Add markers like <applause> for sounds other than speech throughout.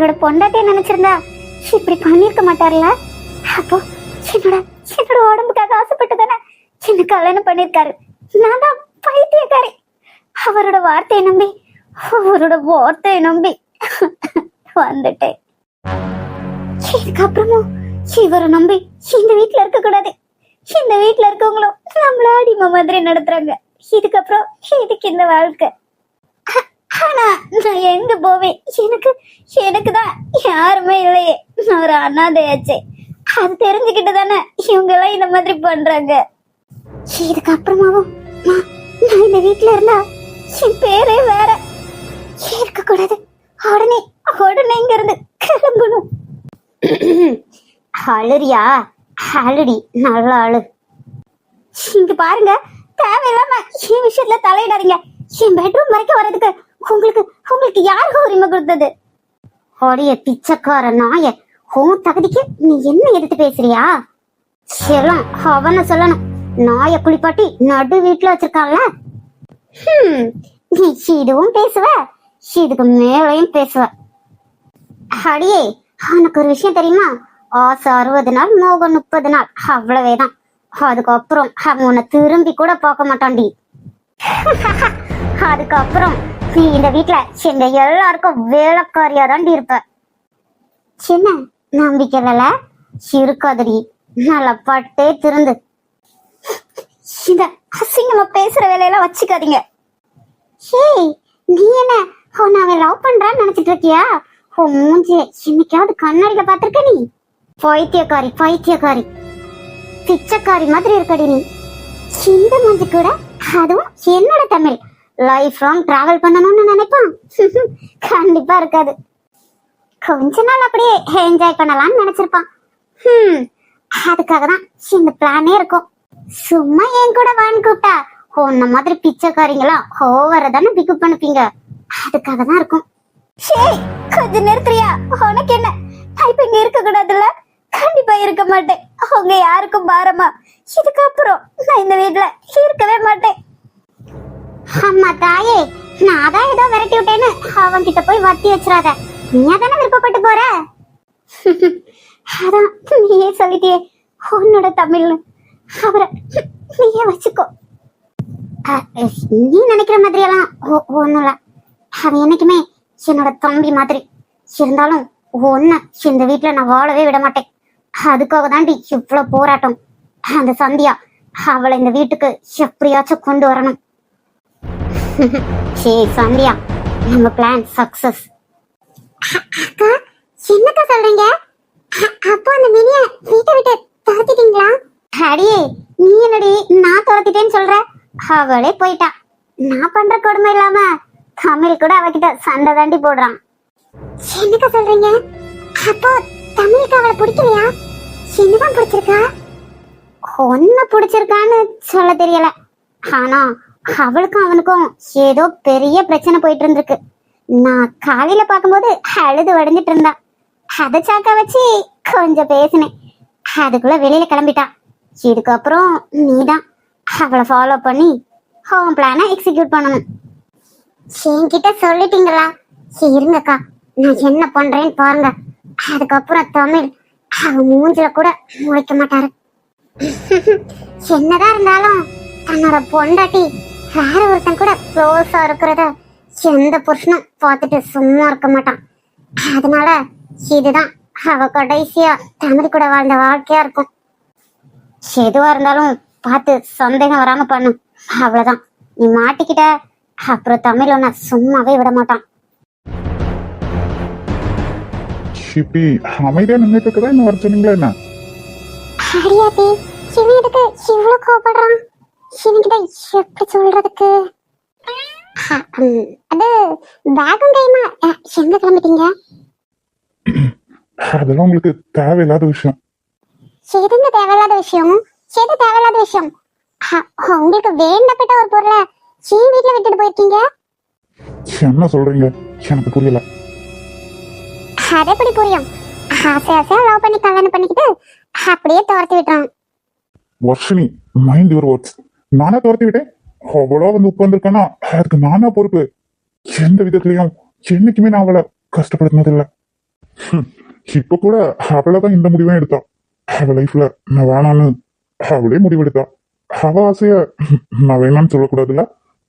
அவரோட பொண்டாட்டிய நினைச்சிருந்தா இப்படி பண்ணிருக்க மாட்டார்ல? அப்போ என்னோட என்னோட உடம்புக்காக ஆசைப்பட்டு தானே என்ன கல்யாணம் பண்ணிருக்காரு நான் தான் பைத்தியக்காரி. அவரோட வார்த்தையை நம்பி அவரோட வார்த்தையை நம்பி வந்துட்டேன். இதுக்கப்புறமும் இவரை நம்பி இந்த வீட்டுல இருக்க கூடாது இந்த வீட்டுல இருக்கவங்களும் நம்மள அடிமை மாதிரி நடத்துறாங்க. இதுக்கப்புறம் இதுக்கு இந்த வாழ்க்கை. ஆனா நான் எங்க போவேன்? எனக்கு எனக்கு தான் யாருமே இல்லையே. நான் ஒரு அனாதையாச்சே. அது தெரிஞ்சுக்கிட்டு தானே இவங்க எல்லாம் இந்த மாதிரி பண்றாங்க. இதுக்கப்புறமாவும் நான் நான் இந்த வீட்ல இருந்தா என் பேரே வேற. இருக்க கூடாது உடனே உடனே இங்க இருந்து கிளம்பணும். அழுறியா? அழுடி நல்லா அழு. இங்க பாருங்க தேவையில்லாம என் விஷயத்துல தலையிடாதீங்க. என் பெட்ரூம் வரைக்கும் வர்றதுக்கு உங்களுக்கு உங்களுக்கு யாருக்கு உரிமை கொடுத்தது? ஒடிய பிச்சைக்கார நாய உன் தகுதிக்கு நீ என்ன எடுத்து பேசுறியா? செல்லம் அவனை சொல்லணும். நாய குளிப்பாட்டி நடு வீட்டுல வச்சிருக்கான்ல ஹம், நீ இதுவும் பேசுவ இதுக்கு மேலையும் பேசுவ. அடியே உனக்கு ஒரு விஷயம் தெரியுமா? ஆசை அறுபது நாள் மோகம் முப்பது நாள் அவ்வளவேதான். அதுக்கப்புறம் அவன் உன்னை திரும்பி கூட பார்க்க மாட்டான்டி. <laughs> அதுக்கப்புறம் நீ இந்த வீட்டுல எங்க எல்லாருக்கும் வேலைக்காரியா தாண்டி இருப்ப. சின்ன நம்பிக்கை இல்லைல்ல இருக்காதடி. நல்லா பட்டே திருந்து இந்த அசிங்கமா பேசுற வேலையெல்லாம் வச்சுக்காதீங்க. ஏய் நீ என்ன உன்னை அவன் லவ் பண்றான்னு நினைச்சிட்டு இருக்கியா? உன் மூஞ்சி என்னைக்காவது கண்ணாடியில பாத்திருக்க நீ? பைத்தியக்காரி பைத்தியக்காரி. பிச்சைக்காரி மாதிரி இருக்கடி நீ. இந்த மூஞ்சி கூட அதுவும் என்னோட தமிழ். லைஃப் லாங் டிராவல் பண்ணணும்னு நினைப்பான் <laughs> கண்டிப்பா இருக்காது. கொஞ்ச நாள் அப்படியே என்ஜாய் பண்ணலாம்னு நினைச்சிருப்பான் ஹம் அதுக்காக தான் இந்த பிளானே இருக்கும். சும்மா என் கூட வான்னு கூப்பிட்டா உன்ன மாதிரி பிச்சைக்காரிங்களா ஓவர தானே பிக்கப் பண்ணுப்பீங்க அதுக்காக தான் இருக்கும். ஷேய் கொஞ்சம் நிறுத்துறியா உனக்கு என்ன? நான் இப்ப இங்க இருக்க கூடாதுல்ல? கண்டிப்பா இருக்க மாட்டேன். அவங்க யாருக்கும் பாரமா? இதுக்கப்புறம் நான் இந்த வீட்டுல இருக்கவே மாட்டேன். அம்மா தாயே நான் தான் ஏதோ விரட்டி விட்டேன்னு அவன் கிட்ட போய் வத்தி வச்சிடாத. நீ தானே விருப்பப்பட்டு போற? அதான் நீயே சொல்லிட்டியே உன்னோட தமிழ்னு. அவரை நீயே வச்சுக்கோ. நீ நினைக்கிற மாதிரி எல்லாம் ஒன்றும் இல்லை அவன் என்னைக்குமே என்னோட தம்பி மாதிரி. இருந்தாலும் ஒன்று இந்த வீட்டில் நான் வாழவே விட மாட்டேன். அதுக்காக தாண்டி இவ்வளோ போராட்டம். அந்த சந்தியா அவளை இந்த வீட்டுக்கு எப்படியாச்சும் கொண்டு வரணும். <laughs> சே சந்தியா நம்ம பிளான் சக்சஸ் அக்கா என்னக்கா சொல்றீங்க? அப்போ அந்த மினிய வீட்டை விட்டு துரத்திட்டீங்களா? அடியே நீ என்னடி நான் துரத்திட்டேன்னு சொல்ற? அவளே போயிட்டா. நான் பண்ற கொடுமை இல்லாம தமிழ் கூட அவகிட்ட சண்டை தாண்டி போடுறான். என்னக்கா சொல்றீங்க? அப்போ தமிழுக்கு அவளை பிடிக்கலையா? என்னதான் பிடிச்சிருக்கா? ஒன்ன பிடிச்சிருக்கான்னு சொல்ல தெரியல. ஆனா அவளுக்கும் அவனுக்கும் ஏதோ பெரிய பிரச்சனை போயிட்டு இருந்திருக்கு. நான் காலையில பார்க்கும்போது அழுது வடிஞ்சிட்டு இருந்தா. அதை சாக்கா வச்சு கொஞ்சம் பேசினேன். அதுக்குள்ள வெளியில கிளம்பிட்டா. இதுக்கப்புறம் நீதான். அவளை ஃபாலோ பண்ணி ஹோம் பிளானை எக்ஸிக்யூட் பண்ணணும். என்கிட்ட சொல்லிட்டீங்களா? சரி, இருங்கக்கா நான் என்ன பண்றேன்னு பாருங்க. அதுக்கப்புறம் தமிழ் அவன் மூஞ்சில கூட முளைக்க மாட்டாரு. <laughs> என்னதான் இருந்தாலும் தன்னோட பொண்டாட்டி வேற ஒருத்தன் கூட க்ளோஸா இருக்கிறத எந்த புருஷனும் பார்த்துட்டு சும்மா இருக்க மாட்டான். அதனால இதுதான் அவ கடைசியா தமிழ் கூட வாழ்ந்த வாழ்க்கையா இருக்கும். எதுவா இருந்தாலும் பார்த்து சந்தேகம் வராம பண்ணு. அவ்வளவுதான். நீ மாட்டிக்கிட்ட அப்புறம் தமிழ் உன்னை சும்மாவே விட மாட்டான். இப்படி அமைதியா நின்றுட்டு இருக்கதா? என்ன வர சொன்னீங்களா என்ன? அடியாத்தி இவன் எதுக்கு இவ்வளவு கோபப்படுறான் இவன்கிட்ட எப்படி சொல்றதுக்கு? அது பேகும் கைமா எங்க கிளம்பிட்டீங்க? அதெல்லாம் உங்களுக்கு தேவையில்லாத விஷயம். எதுங்க தேவையில்லாத விஷயம்? எது தேவையில்லாத விஷயம்? உங்களுக்கு வேண்டப்பட்ட ஒரு பொருளை என் வீட்டுல விட்டுட்டு போயிருக்கீங்க? என்ன சொல்றீங்க? எனக்கு புரியல. அது எப்படி புரியும்? ஆசை ஆசையா லவ் பண்ணி கல்யாணம் பண்ணிக்கிட்டு அப்படியே துரத்தி விட்டுறான் வர்ஷினி மைண்ட் யுவர் ஒர்க்ஸ் நானா துரத்தி விட்டேன். அவ்வளோ வந்து உட்காந்துருக்கேன்னா அதுக்கு நானா பொறுப்பு. எந்த விதத்துலயும் என்னைக்குமே நான் அவளை கஷ்டப்படுத்தினது இல்ல இப்ப கூட அவளதான் இந்த முடிவையும் எடுத்தா. அவ லைஃப்ல நான் வேணான்னு அவளே முடிவெடுத்தா. அவ ஆசைய நான் வேணாம்னு சொல்லக்கூடாதுல்ல?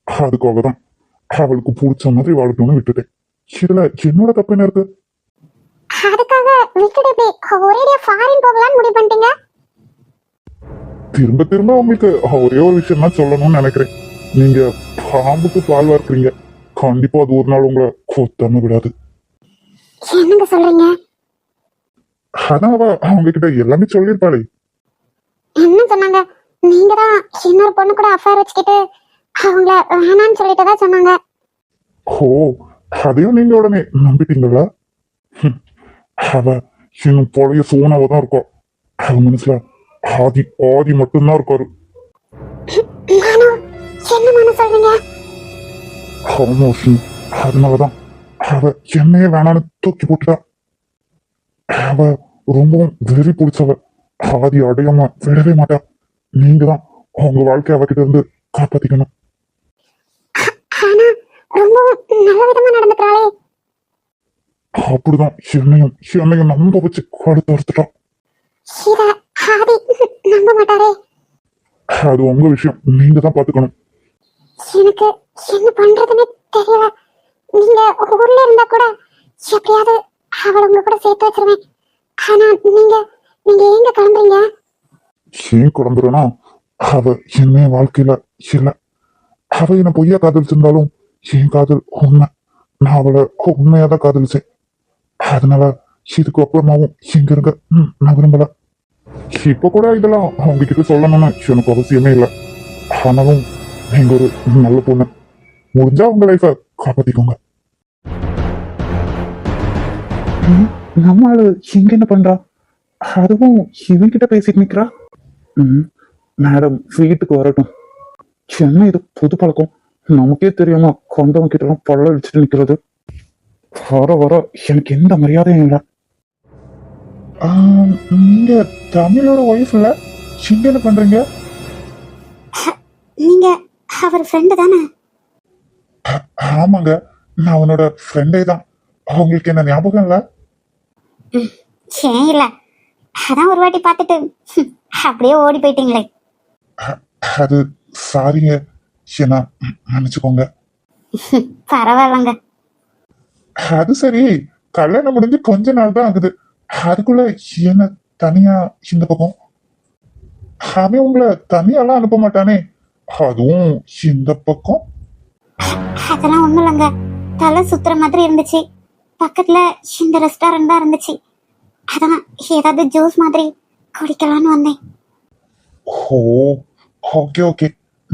அதுக்காக தான் அவளுக்கு பிடிச்ச மாதிரி வாழட்டும்னு விட்டுட்டேன். இதுல என்னோட தப்பு என்ன இருக்கு? அதுக்காக விட்டுட்டு ஃபாரின் போகலான்னு முடிவு பண்ணிட்டீங்க? திரும்ப திரும்ப உங்களுக்கு ஒரே ஒரு விஷயம் தான் சொல்லணும்னு நினைக்கிறேன். நீங்க பாம்புக்கு பால் வார்க்குறீங்க கண்டிப்பா அது ஒரு நாள் உங்களை கொத்தாம விடாது. என்னங்க சொல்றீங்க? அதான் அவ அவங்க கிட்ட எல்லாமே சொல்லியிருப்பாளே. என்ன சொன்னாங்க? நீங்க தான் இன்னொரு பொண்ணு கூட அஃபேர் வச்சுக்கிட்டு அவங்கள வேணான்னு சொல்லிட்டு தான் சொன்னாங்க. ஓ அதையும் நீங்க உடனே நம்பிட்டீங்களா? அவ இன்னும் பழைய சோனாவ தான் இருக்கா? அவ மனசுல ஆதி ஆதி மட்டும்தான் இருக்காரு. அதனாலதான். அவ என்னையே வேணான்னு தூக்கி போட்டுட்டா. அவ ரொம்பவும் வெறி பிடிச்சவ. ஆதி அடையாம விடவே மாட்டா. நீங்க தான் உங்க வாழ்க்கை அவகிட்ட இருந்து காப்பாத்திக்கணும். அப்படிதான் என்னையும் என்னையும் நம்ப வச்சு கடுத்து அறுத்துட்டா. ஆதி நம்ப மாட்டாரே. அது உங்க விஷயம். நீங்க தான் பாத்துக்கணும். எனக்கு என்ன பண்றதுன்னு தெரியல. நீங்க ஊர்ல இருந்தா கூட எப்படியாவது அவளை உங்க கூட சேர்த்து வச்சிருவேன். ஆனா நீங்க நீங்க எங்க கிளம்புறீங்க? ஏன் குழம்புறனா அவ என்ன வாழ்க்கையில இல்ல. அவ என்ன பொய்யா காதலிச்சிருந்தாலும் என் காதல் உண்மை. நான் அவளை உண்மையா தான் காதலிச்சேன். அதனால இதுக்கு அப்புறமாவும் எங்க இருக்க நான் விரும்பல. இப்ப கூட இதெல்லாம் அவங்க கிட்ட சொல்லணும்னு எனக்கு அவசியமே இல்லை. ஆனாலும் நீங்க ஒரு நல்ல பொண்ணு. முடிஞ்சா உங்க லைஃப காப்பாத்திக்கோங்க. நம்ம ஆளு இங்க என்ன பண்றா? அதுவும் இவன் கிட்ட பேசிட்டு நிக்கிறா? மேடம் வீட்டுக்கு வரட்டும். என்ன இது புது பழக்கம். நமக்கே தெரியாம கொண்டவன் கிட்ட எல்லாம் பல்ல அடிச்சுட்டு நிக்கிறது. வர வர எனக்கு எந்த மரியாதையும் இல்லை. நீங்க தமிழோட ஒய்ஃப் இல்ல இங்க என்ன பண்றீங்க? நீங்க அவர் ஃப்ரெண்டு தானே? ஆமாங்க நான் அவனோட ஃப்ரெண்டே தான். அவங்களுக்கு என்ன ஞாபகம் இல்ல? ஏன் இல்ல. அதான் ஒரு வாட்டி பார்த்துட்டு அப்படியே ஓடி போயிட்டீங்களே. அது சாரிங்க என்ன மன்னிச்சுக்கோங்க. ஹம், பரவாயில்லங்க. அது சரி கல்யாணம் முடிஞ்சு கொஞ்ச நாள் தான் ஆகுது. அதுக்குள்ள என்ன தனியா இந்த பக்கம். அவன் உங்களை தனியாலாம் அனுப்ப மாட்டானே. அதுவும் இந்த பக்கம். அதெல்லாம் ஒண்ணும் இல்லைங்க. தலை சுத்துற மாதிரி இருந்துச்சு. பக்கத்துல இந்த ரெஸ்டாரண்ட் தான் இருந்துச்சு. அதான் ஏதாவது ஜூஸ் மாதிரி குடிக்கலாம்னு வந்தேன். ஓ ஓகே ஓகே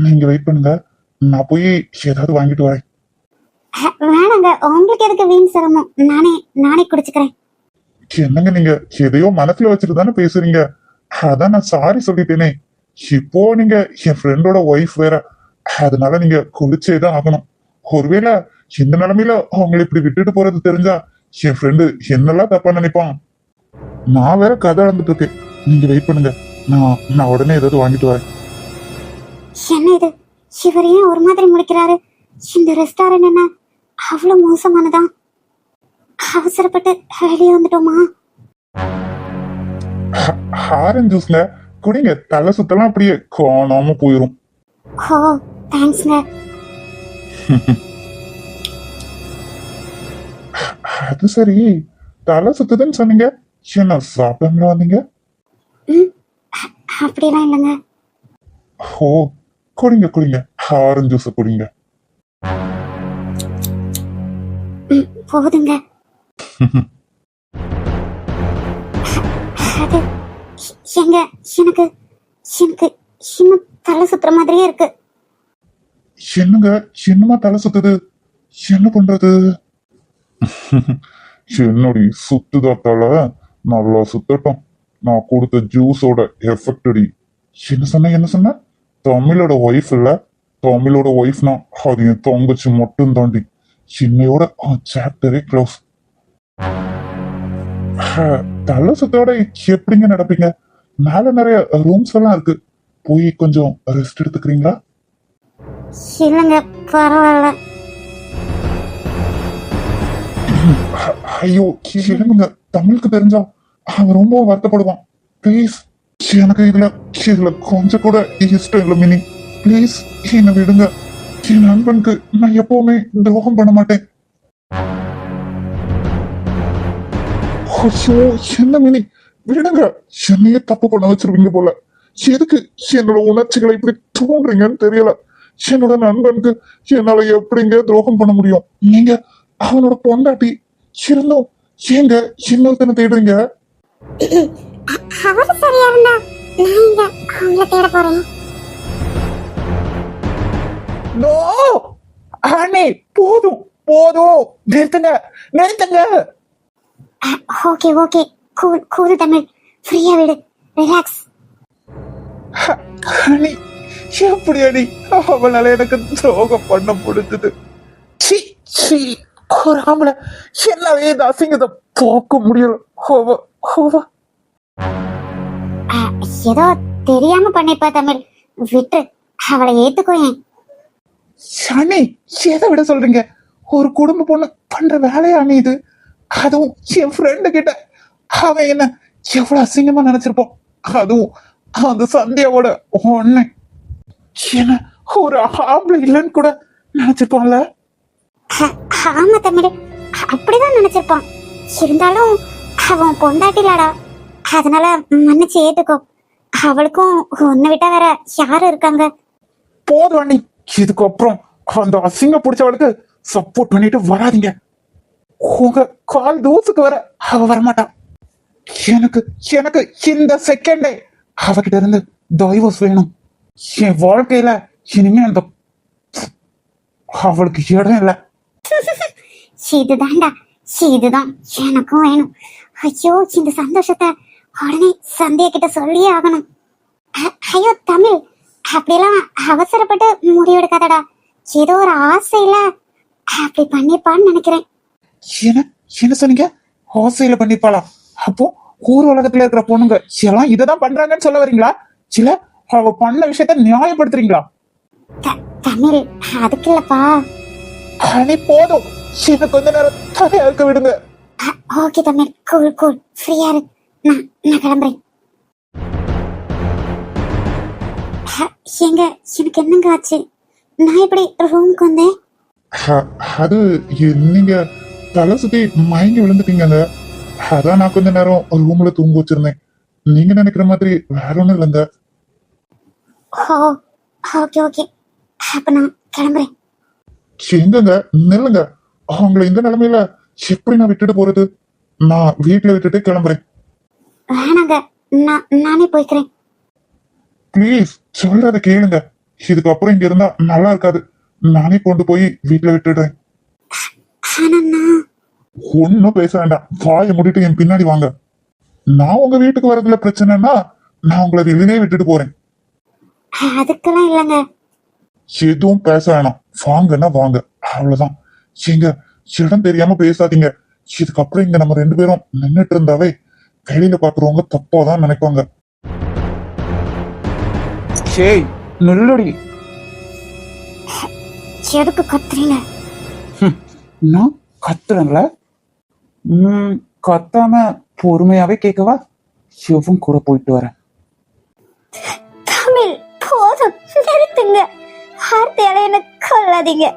நீங்க வெயிட் பண்ணுங்க. நான் போய் ஏதாவது வாங்கிட்டு வரேன். வேணாங்க. உங்களுக்கு எதுக்கு வீண் சிரமம்? நானே நானே குடிச்சுக்கிறேன். என்னங்க நீங்க? எதையோ மனசுல வச்சுட்டு தானே பேசுறீங்க? அதான் நான் சாரி சொல்லிட்டேனே. இப்போ நீங்க என் ஃப்ரெண்டோட ஒய்ஃப் வேற. அதனால நீங்க குளிச்சே தான் ஆகணும். ஒருவேளை இந்த நிலைமையில அவங்களை இப்படி விட்டுட்டு போறது தெரிஞ்சா என் ஃப்ரெண்டு என்னெல்லாம் தப்பா நினைப்பான்? நான் வேற கதை அளந்துட்டு இருக்கேன். நீங்க வெயிட் பண்ணுங்க. நான் நான் உடனே ஏதாவது வாங்கிட்டு வரேன். என்ன இது? இவர் ஏன் ஒரு மாதிரி முடிக்கிறாரு இந்த ரெஸ்டாரண்ட் என்ன அவ்வளவு மோசமானதான் அவசரப்பட்டு வெளியே வந்துட்டோமா? ஆரஞ்சு ஜூஸ்ல குடிங்க. தலை சுத்தலாம் அப்படியே காணாம போயிரும். ஓ தேங்க்ஸ்ங்க அது சரி. தலை சுத்துதுன்னு சொன்னீங்க. என்ன சாப்பிடாமல வந்தீங்க? அப்படிலாம் இல்லைங்க. ஓ குடிங்க குடிங்க. ஆரஞ்சு ஜூஸ் குடிங்க. ம், போதுங்க. <laughs> அது எங்க எனக்கு எனக்கு இன்னும் தலை சுத்துற மாதிரியே இருக்கு. என்னங்க என்னமா தலை சுத்துது? என்ன பண்றது? <laughs> என்னடி சுத்துதா தலை? நல்லா சுத்தட்டும். நான் கொடுத்த ஜூஸோட எஃபெக்ட் அடி. என்ன சொன்ன என்ன சொன்ன? தமிழோட ஒய்ஃப் இல்ல? தமிழோட ஒய்ஃப்னா அது என் தங்கச்சி மட்டும் தாண்டி சின்னையோட சாப்டரே க்ளோஸ் தலை சுத்தோட எப்படிங்க நடப்பீங்க? மேல நிறைய ரூம்ஸ் எல்லாம் இருக்கு. போய் கொஞ்சம் ரெஸ்ட் எடுத்துக்கிறீங்களா? இல்லைங்க பரவாயில்ல. ஐயோ இருங்க தமிழுக்கு தெரிஞ்சா அவன் ரொம்ப வருத்தப்படுவான். ப்ளீஸ் எனக்கு இதுல இதுல கொஞ்சம் கூட இஷ்டம் இல்லை மினி. ப்ளீஸ் என்னை விடுங்க. என் நண்பனுக்கு நான் எப்பவுமே துரோகம் பண்ண மாட்டேன். ஐயோ என்ன மினி விடுங்க என்னையே தப்பு பண்ண வச்சிருவீங்க போல எதுக்கு என்னோட உணர்ச்சிகளை இப்படி தூண்டுறீங்கன்னு தெரியல என்னோட நண்பனுக்கு என்னால எப்படிங்க துரோகம் பண்ண முடியும் நீங்க அவனோட பொண்டாட்டி இருந்தும் ஏங்க இன்னொருத்தனை தேடுறீங்க அவரு சரியா இருந்தா நான் இங்க அவங்கள தேட போறேன் நோ அண்ணே போதும் போதும் நிறுத்துங்க நிறுத்துங்க okay okay. Cool cool Tamil. ஃப்ரீயா விடு. ரிலாக்ஸ் அணி எப்படி அணி அவளால எனக்கு துரோகம் பண்ண முடிஞ்சது. சி சி ஒரு ஆம்பளை என்னால இந்த அசிங்கத்தை போக்க முடியல. ஹோவா ஹோவா. ஏதோ தெரியாம பண்ணிப்பா தமிழ். விட்டு அவளை ஏத்துக்கோயேன். அண்ணி எதை விட சொல்றீங்க? ஒரு குடும்ப பொண்ணு பண்ற வேலையா அண்ணி இது? அதுவும் என் ஃப்ரெண்டு கிட்ட. அவன் என்ன எவ்வளவு அசிங்கமா நினைச்சிருப்போம் அதுவும் அந்த சந்தியாவோட ஒண்ணு என்ன ஒரு ஆம்பளை இல்லைன்னு கூட நினைச்சிருப்பான்ல? ஆ- ஆமா தமிழ் அப்படிதான் நினைச்சிருப்பான். இருந்தாலும் அவன் பொண்டாட்டிலாடா அதனால மன்னிச்சு ஏத்துக்கோ. அவளுக்கும் உன்னை விட்டா வேற யாரு இருக்காங்க? போதும் அண்ணி. இதுக்கப்புறம் அந்த அசிங்க பிடிச்சவளுக்கு சப்போர்ட் பண்ணிட்டு வராதீங்க. உங்க கால் தூசுக்கு வர அவ வரமாட்டான் எனக்கு எனக்கு இந்த செகண்டே அவகிட்ட இருந்து டைவர்ஸ் வேணும். என் வாழ்க்கையில இனிமே அந்த அவளுக்கு இடம் இல்ல. இதுதான்டா இதுதான் எனக்கும் வேணும். ஐயோ இந்த சந்தோஷத்தை உடனே சந்தைய கிட்ட சொல்லியே ஆகணும். ஐயோ தமிழ் அப்படிலாம் அவசரப்பட்டு முடிவெடுக்காதடா. ஏதோ ஒரு ஆசையில அப்படி பண்ணிப்பான்னு நினைக்கிறேன். என்ன? என்ன சொன்னீங்க? ஹோசையில பண்ணிப்பாளா அப்போ ஊர் உலகத்துல இருக்கிற பொண்ணுங்க எல்லாம் இததான் பண்றாங்கன்னு சொல்ல வரீங்களா? இல்ல அவ பண்ண விஷயத்த நியாயப்படுத்துறீங்களா? தமிழ் அதுக்கு இல்லப்பா. அனி போதும். எனக்கு கொஞ்ச நேரம் தனியா இருக்க விடுங்க. ஓகே தமிழ் கூல் கூல் ஃப்ரீயா இரு. நான் நான் கிளம்புறேன். அ, ஏங்க எனக்கு என்னங்க ஆச்சு? நான் எப்படி ரூமுக்கு வந்தேன்? அது நீங்க தலை சுத்தி மயங்கி விழுந்துட்டீங்கங்க அதான் நான் கொஞ்ச நேரம் ரூம்ல தூங்க வச்சிருந்தேன். நீங்க நினைக்கிற மாதிரி வேற ஒண்ணும் இல்லைங்க. ஓகே ஓகே அப்ப நான் கிளம்புறேன். எங்கங்க? நில்லுங்க. அவங்கள இந்த நிலைமையில எப்படி நான் விட்டுட்டு போறது? நான் வீட்டுல விட்டுட்டு கிளம்புறேன். வேணாங்க. நான் நானே போய்க்கிறேன். ப்ளீஸ் சொல்றத கேளுங்க. இதுக்கப்புறம் இங்க இருந்தா நல்லா இருக்காது. நானே கொண்டு போய் வீட்டுல விட்டுடுறேன். ஒன்னும் பேச வேண்டாம். வாயை மூடிட்டு என் பின்னாடி வாங்க. நான் உங்க வீட்டுக்கு வரதுல பிரச்சனைனா நான் உங்களை வெளியிலே விட்டுட்டு போறேன். அதுக்கெல்லாம் இல்லைங்க. எதுவும் பேச வேணாம். வாங்கன்னா வாங்க. அவ்வளவுதான். எங்க இடம் தெரியாம பேசாதீங்க. இதுக்கப்புறம் இங்க நம்ம ரெண்டு பேரும் நின்னுட்டு இருந்தாவே வெளியில பாக்குறவங்க தப்பாதான் நினைப்பாங்க. ஏய் நுள்ளுடி எதுக்கு கத்துறீங்க? நான் கத்துறேன்ல? கத்தாம பொறுமையாவே கேட்கவா சிவன் கூட போயிட்டு வரேன். தமிழ் போதும் நிறுத்துங்க. வார்த்தையால என்ன கொல்லாதீங்க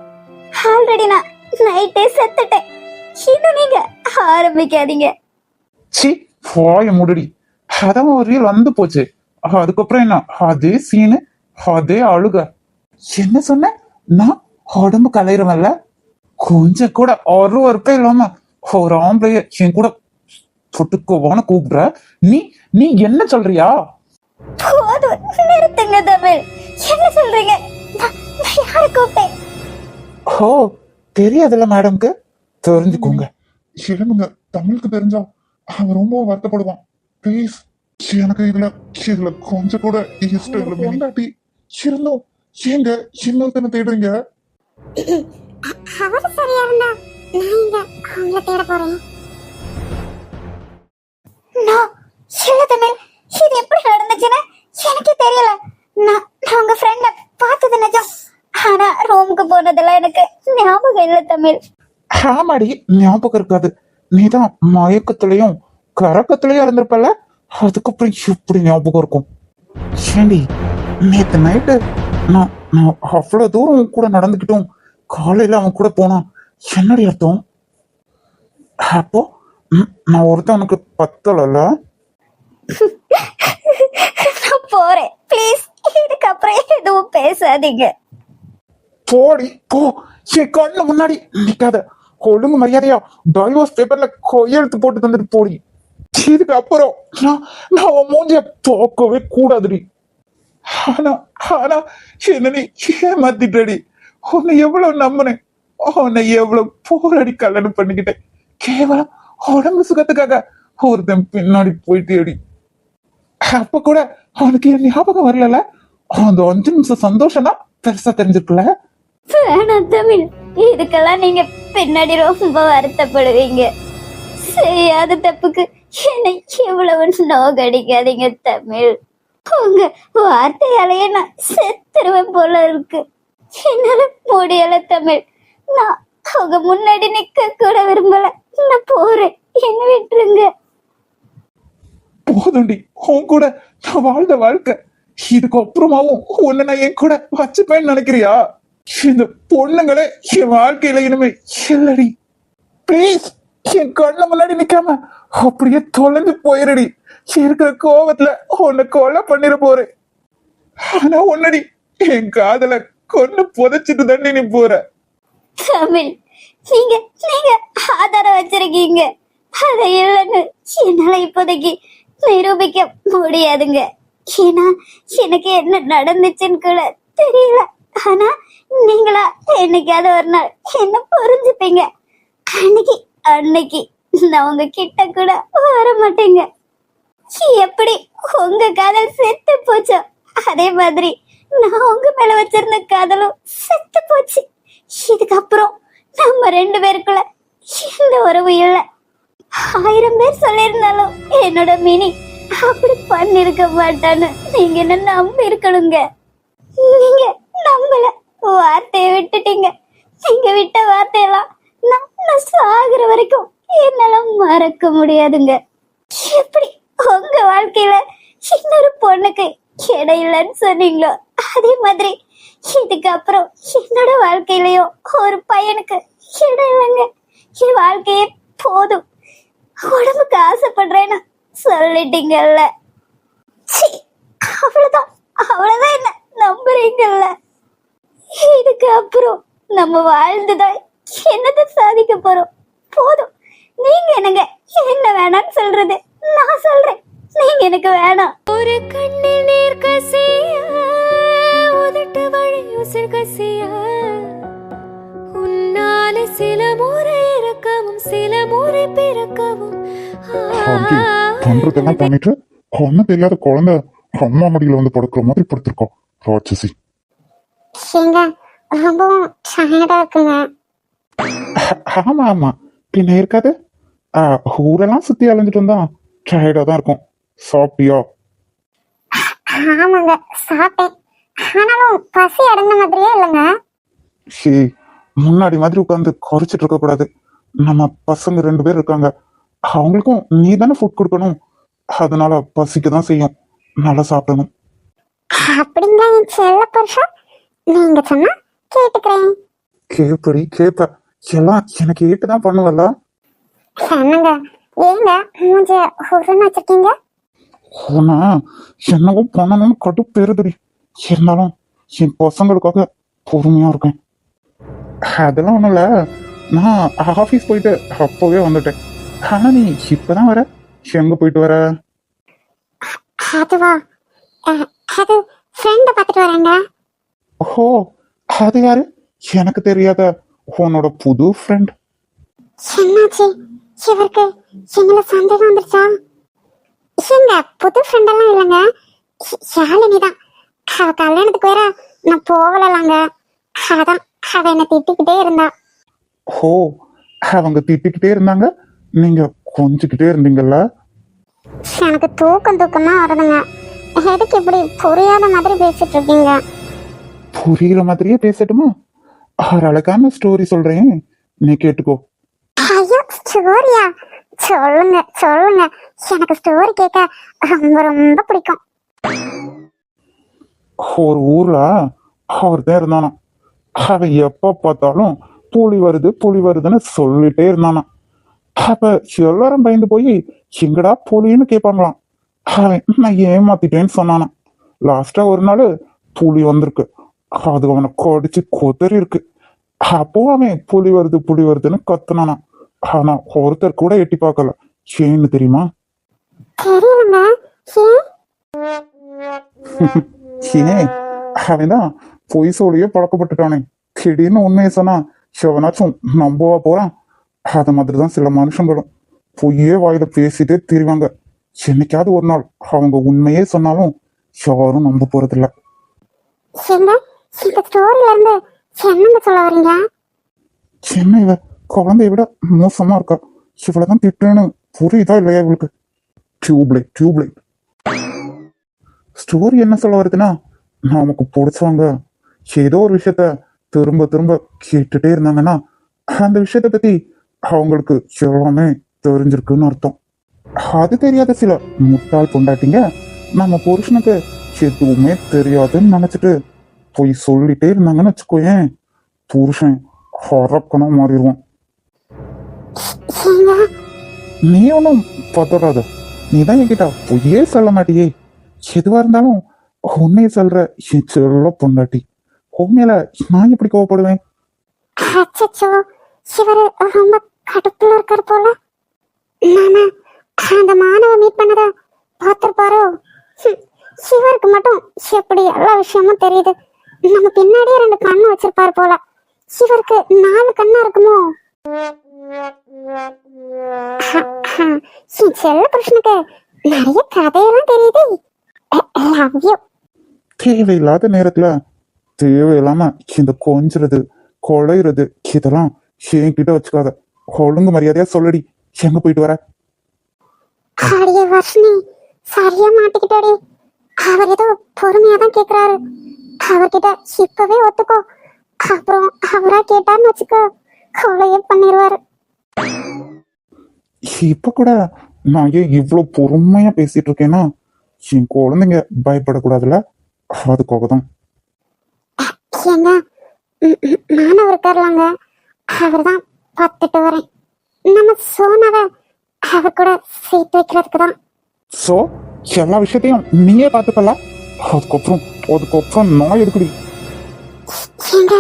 ஆல்ரெடி நான் நைட்டே செத்துட்டேன். இன்னும் நீங்க ஆரம்பிக்காதீங்க. சி வாய முடுடி. அதான் ஒரு ரீல் வந்து போச்சு. அதுக்கப்புறம் என்ன? அதே சீனு அதே அழுக. என்ன சொன்ன நான் உடம்பு கலையிறவன்ல? கொஞ்சம் கூட அருவருப்பே இல்லாம ஒரு ஆம்பளைய என் கூட தொட்டுக்கோவான்னு கூப்பிடுற? நீ நீ என்ன சொல்றியா? போதும். நிறுத்துங்க தமிழ். என்ன சொல்றீங்க? யாரை கூப்பிட்டேன்? ஓ தெரியாதுல்ல மேடம்க்கு தெரிஞ்சுக்கோங்க. இளமுங்க தமிழுக்கு தெரிஞ்சா அவன் ரொம்ப வருத்தப்படுவான். ப்ளீஸ் எனக்கு இதுல இதுல கொஞ்சம் கூட இஷ்டம் இல்லை பொண்டாட்டி இருந்தும். ஏங்க இன்னொருத்தனை தேடுறீங்க? அவரு சரியா இருந்தா நான் இங்க அவங்கள தேட போறேன். இல்ல தமிழ் இது எப்படி நடந்துச்சுன்னு எனக்கே தெரியல. நான் நான் உங்க ஃப்ரெண்ட பார்த்தது நிஜம். ஆனா ரூமுக்கு போனதெல்லாம் எனக்கு ஞாபகம் இல்ல தமிழ். ஆமாடி ஞாபகம் இருக்காது. நீதான் மயக்கத்திலையும் கரக்கத்திலேயே இருந்திருப்பல அதுக்கப்புறம் எப்படி ஞாபகம் இருக்கும்? ஏண்டி நேத்து நைட்டு நான் நான் அவ்வளவு தூரம் கூட நடந்துக்கிட்டும். காலையில அவன் கூட போனா என்னடி அர்த்தம்? அப்போ நான் ஒருத்தன் உனக்கு பத்தலல்ல? போறேன். ப்ளீஸ் இதுக்கப்புறம் எதுவும் பேசாதீங்க. போடி போ. என் கண்ணு முன்னாடி நிக்காத. ஒழுங்கு மரியாதையா டைவர்ஸ் பேப்பர்ல கையெழுத்து போட்டு தந்துட்டு போடி. இதுக்கு அப்புறம் நான் நான் உன் மூஞ்சிய பார்க்கவே கூடாதுடி. ஆனா ஆனா என்ன நீ ஏமாத்திட்டடி. உன்னை எவ்வளவு நம்பினேன்? உன்னை எவ்வளவு போராடி கல்யாணம் பண்ணிக்கிட்டேன். கேவலம் உடம்பு சுகத்துக்காக ஒருத்தன் பின்னாடி போயிட்டேடி. அப்ப கூட அவனுக்கு என் ஞாபகம் வரல அந்த அஞ்சு நிமிஷம் சந்தோஷம் தான் பெருசா தெரிஞ்சிருக்குல்ல வேணாம் தமிழ் இதுக்கெல்லாம் நீங்க பின்னாடி ரொம்ப வருத்தப்படுவீங்க. செய்யாத தப்புக்கு என்னை எவ்வளவு நோகடிக்காதீங்க தமிழ். உங்க வார்த்தையாலேயே நான் செத்துருவேன் போல இருக்கு. என்னால முடியல தமிழ். நான் அவங்க முன்னாடி நிக்க கூட விரும்பல. நான் போறேன். என்ன விட்டுருங்க. போதும்டி. உன் கூட நான் வாழ்ந்த வாழ்க்கை. இதுக்கு அப்புறமாவும் உன்னை நான் என் கூட வச்சுப்பேன்னு நினைக்கிறியா? இந்த பொண்ணுங்களே என் வாழ்க்கையில இனிமே இல்லடி. ப்ளீஸ் என் கண்ண முன்னாடி நிக்காம அப்படியே தொலைஞ்சு போயிருடி. இருக்கிற கோவத்துல உன்னை கொலை பண்ணிட போறேன். ஆனா உன்னடி என் காதல கொண்டு புதைச்சிட்டு தாண்டி நீ போற. தமிழ் நீங்க நீங்க ஆதாரம் வச்சிருக்கீங்க. அதை இல்லைன்னு என்னால இப்போதைக்கு நிரூபிக்க முடியாதுங்க. ஏன்னா எனக்கு என்ன நடந்துச்சுன்னு கூட தெரியல. ஆனா நீங்களா என்னைக்காவது ஒரு நாள் என்ன புரிஞ்சுப்பீங்க. அன்னைக்கு அன்னைக்கு நான் உங்க கிட்ட கூட வர மாட்டேங்க எப்படி உங்க காதல் செத்து போச்சோ அதே மாதிரி நான் உங்க மேல வச்சிருந்த காதலும் செத்து போச்சு. இதுக்கப்புறம் நம்ம ரெண்டு பேருக்குள்ள எந்த உறவு இல்ல. ஆயிரம் பேர் சொல்லியிருந்தாலும் என்னோட மினி அப்படி பண்ணிருக்க மாட்டான்னு நீங்க என்ன நம்பி இருக்கணுங்க? நீங்க நம்பல வார்த்தையை விட்டுட்டீங்க. நீங்க விட்ட வார்த்தையெல்லாம் நான் சாகுற வரைக்கும் என்னால மறக்க முடியாதுங்க. எப்படி உங்க வாழ்க்கையில இன்னொரு பொண்ணுக்கு இடையிலன்னு சொன்னீங்களோ? அதே மாதிரி இதுக்கப்புறம் என்னோட வாழ்க்கையிலயும் ஒரு பையனுக்கு இடம் இல்லைங்க. என் வாழ்க்கையே போதும். உடம்புக்கு ஆசைப்படுறேன்னு சொல்லிட்டீங்கல்ல. அவ்வளவுதான். அவ்வளவுதான் என்ன நம்புறீங்கல்ல. இதுக்கு அப்புறம் நம்ம வாழ்ந்துதான் என்னத்தை சாதிக்க போறோம்? போதும். நீங்க என்னங்க? என்ன வேணாம்னு சொல்றது? நான் சொல்றேன். நீங்க எனக்கு வேணாம். ஒரு கண்ணு நீர் கசிய. உன்னால சில முறை இறக்கவும் சில முறை பிறக்கவும். பண்றதெல்லாம் பண்ணிட்டு ஒன்னும் தெரியாத குழந்தை அம்மா மடியில வந்து படுக்கிற மாதிரி படுத்திருக்கோம் ராட்சசி. ஏங்க ரொம்பவும் டயர்டா இருக்குங்க. ஆமா ஆமா. பின்ன இருக்காது. ஆ, ஊரெல்லாம் சுத்தி அலைஞ்சிட்டு வந்தா டயர்டா தான் இருக்கும். சாப்பிட்டியா? ஆமாங்க சாப்பிட்டேன். ஆனாலும் பசி அடங்கின மாதிரியே இல்லைங்க. ஷே முன்னாடி மாதிரி உட்காந்து குறைச்சிட்டு இருக்க கூடாது. நம்ம பசங்க ரெண்டு பேர் இருக்காங்க. அவங்களுக்கும் நீ தானே ஃபுட் கொடுக்கணும். அதனால பசிக்க தான் செய்யும். நல்லா சாப்பிடணும். அப்படிங்களா என் செல்ல புருஷா? நீங்க சொன்னா கேட்டுக்கிறேன். கேப்படி கேப்ப. எல்லாம் எனக்கு ஏட்டு தான் பண்ணுவல்ல? என்னங்க? ஏங்க மூஞ்ச உருன்னு வச்சிருக்கீங்க? என்னவோ பண்ணணும்னு கடுப்பேறுதுடி. இருந்தாலும் என் பசங்களுக்காக பொறுமையா இருக்கேன். அதெல்லாம் ஒண்ணும் இல்ல. நான் ஆபீஸ் போயிட்டு அப்பவே வந்துட்டேன். ஆனா நீ இப்பதான் வர? எங்க போயிட்டு வர? அதுவா? அது ஃப்ரெண்டை பார்த்துட்டு வரேங்க ஓ அது யாரு? எனக்கு தெரியாத உன்னோட புது ஃப்ரெண்ட் என்னாச்சு? இவருக்கு எங்களை சந்தேகம் வந்துருச்சா? எங்க புது ஃப்ரெண்டெல்லாம் இல்லைங்க. யாழினி தான். அவ கல்யாணத்துக்கு வேற நான் போகலங்க அதான் அவ என்னை திட்டிக்கிட்டே இருந்தா. ஓ அவங்க திட்டிக்கிட்டே இருந்தாங்க? நீங்க கொஞ்சிக்கிட்டே இருந்தீங்கல்ல? எனக்கு தூக்கம் தூக்கமா வருதுங்க. எதுக்கு இப்படி புரியாத மாதிரி பேசிட்டு இருக்கீங்க? புரியுற மாதிரியே பேசட்டுமா? ஒரு அழகான ஸ்டோரி சொல்றேன். நீ கேட்டுக்கோ. ஐயோ ஸ்டோரியா சொல்லுங்க சொல்லுங்க. எனக்கு ஸ்டோரி கேட்க ரொம்ப ரொம்ப பிடிக்கும். ஒரு ஊர்ல அவர் தான் இருந்தானாம். அவன் எப்ப பார்த்தாலும் புலி வருது புலி வருதுன்னு சொல்லிட்டே இருந்தானாம். அப்ப எல்லாரும் பயந்து போய் எங்கடா புலின்னு கேட்பாங்களாம்? அவன் நான் ஏமாத்திட்டேன்னு சொன்னானாம். லாஸ்டா ஒரு நாள் புலி வந்திருக்கு. அது அவனை கடிச்சு கொதறி இருக்கு. அப்போ அவன் புலி வருது புலி வருதுன்னு கத்துனானாம். ஆனா ஒருத்தர் கூட எட்டி பார்க்கல. ஏன்னு தெரியுமா? <laughs> ஏன் அவன் தான் பொய் சொல்லியே பழக்கப்பட்டுட்டானே திடீர்னு உண்மையை சொன்னா எவனாச்சும் நம்பவா போறான் அது மாதிரிதான் சில மனுஷங்களும் பொய்யே வாயில பேசிட்டே திரிவாங்க என்னைக்காவது ஒரு நாள் அவங்க உண்மையே சொன்னாலும் யாரும் நம்ப போறதில்ல என்ன இவ குழந்தைய விட மோசமா இருக்கா இவ்வளவுதான் திட்டுன்னு புரியுதா இல்லையா இவளுக்கு டியூப்லைட் டியூப்லைட் ஸ்டோரி என்ன சொல்ல வருதுன்னா நமக்கு பிடிச்சவங்க ஏதோ ஒரு விஷயத்த திரும்ப திரும்ப கேட்டுட்டே இருந்தாங்கன்னா அந்த விஷயத்த பத்தி அவங்களுக்கு எல்லாமே தெரிஞ்சிருக்குன்னு அர்த்தம். அது தெரியாத சில முட்டாள் பொண்டாட்டிங்க நம்ம புருஷனுக்கு எதுவுமே தெரியாதுன்னு நினைச்சிட்டு போய் சொல்லிட்டே இருந்தாங்கன்னு வச்சுக்கோயேன் புருஷன் ஹரக்கனா மாறிடுவான். நீ ஒன்றும் பதறாத. நீ தான் என்கிட்ட பொய்யே சொல்ல மாட்டியே. எதுவாக இருந்தாலும் உண்மையை சொல்ற சொல்ல பொண்டாட்டி. உண்மையில நான் எப்படி கோவப்படுவேன்? அச்சச்சோ இவரு ரொம்ப கடுப்புல இருக்காரு போல. நாம அந்த மாணவ மீட் பண்ணத பார்த்திருப்பாரோ? ஹம், இவருக்கு மட்டும் எப்படி எல்லா விஷயமும் தெரியுது? நம்ம பின்னாடியே ரெண்டு கண்ணு வச்சிருப்பாரு போல. இவருக்கு நாலு கண்ணா இருக்குமோ? செல்ல கிருஷ்ணுக்கு நிறைய கதையெல்லாம் தெரியுது. தேவையில்லாத நேரத்துல தேவையில்லாம இந்த கொஞ்சுறது கொலைறது இதெல்லாம் என்கிட்ட வச்சுக்காத. ஒழுங்கு மரியாதையா சொல்லடி. எங்க போயிட்டு வர? அடியே வர்ஷினி சரியா மாட்டிக்கிட்டாடி. அவர் ஏதோ பொறுமையா தான் கேக்குறாரு. அவர்கிட்ட இப்பவே ஒத்துக்கோ. அப்புறம் அவரா கேட்டான்னு வச்சுக்கோ. கொலையே பண்ணிடுவாரு இப்ப கூட நான் ஏன் இவ்வளவு பொறுமையா பேசிட்டு இருக்கேன்னா? என் குழந்தைங்க பயப்படக்கூடாதுல்ல? அதுக்காக தான் ஏங்க மாணவர் இருக்கார்லாங்க அவர் தான் பார்த்துட்டு வரேன். நம்ம சோனாவை அவர் கூட சேர்த்து வைக்கிறதுக்கு தான் சோ எல்லா விஷயத்தையும் நீயே பார்த்துக்கல? அதுக்கப்புறம் அதுக்கப்புறம் நான் எதுக்குடி? ஏங்க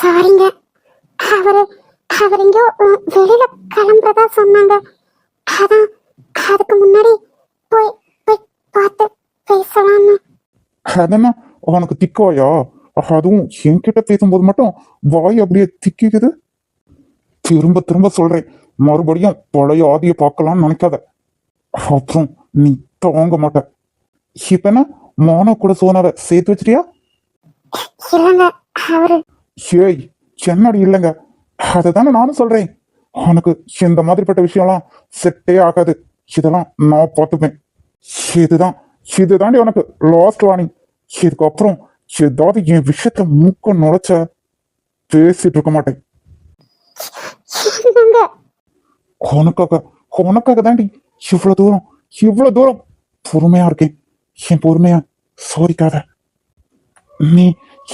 சாரிங்க. அவரு அவர் எங்கேயோ வெளியில கிளம்புறதா சொன்னாங்க. அதான் அதுக்கு முன்னாடி போய் பார்த்து பேசலாம்னு அதென்ன? உனக்கு திக்காயா? அதுவும் என்கிட்ட பேசும்போது மட்டும் வாய் அப்படியே திக்கிக்குது. திரும்ப திரும்ப சொல்றேன். மறுபடியும் பழைய ஆதியை பார்க்கலாம்னு நினைக்காத. அப்புறம் நீ தாங்க மாட்ட. இப்ப என்ன? மோன கூட சோனாவை சேர்த்து வச்சிட்டியா? இல்லைங்க அவரு ஏய் என்னடி இல்லைங்க. அதுதானே நானும் சொல்றேன். உனக்கு இந்த மாதிரிப்பட்ட விஷயம்லாம் செட்டே ஆகாது. இதெல்லாம் நான் பார்த்துப்பேன். இதுதான் இதுதாண்டி உனக்கு லாஸ்ட் வார்னிங் இதுக்கப்புறம் ஏதாவது என் விஷயத்த மூக்க நுழைச்ச பேசிட்டு இருக்க மாட்டேன் உனக்காக உனக்காக தாண்டி இவ்வளவு தூரம் இவ்வளவு தூரம் பொறுமையா இருக்கேன் என் பொறுமையா சோதிக்காத நீ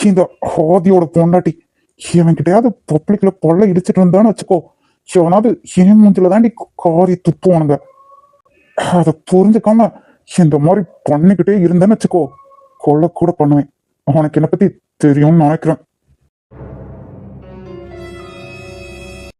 இந்த ஹாதியோட பொண்டாட்டி இவன் கிட்டயாவது பப்ளிக்ல பொல்ல இடிச்சிட்டு இருந்தான்னு வச்சுக்கோ இவனாவது என் மூஞ்சில தாண்டி காரி துப்புவானுங்க அதை புரிஞ்சுக்காம இந்த மாதிரி பண்ணிக்கிட்டே இருந்தேன்னு வச்சுக்கோ கொல்ல கூட பண்ணுவேன். உனக்கு என்னை பத்தி தெரியும்னு நினைக்கிறேன்.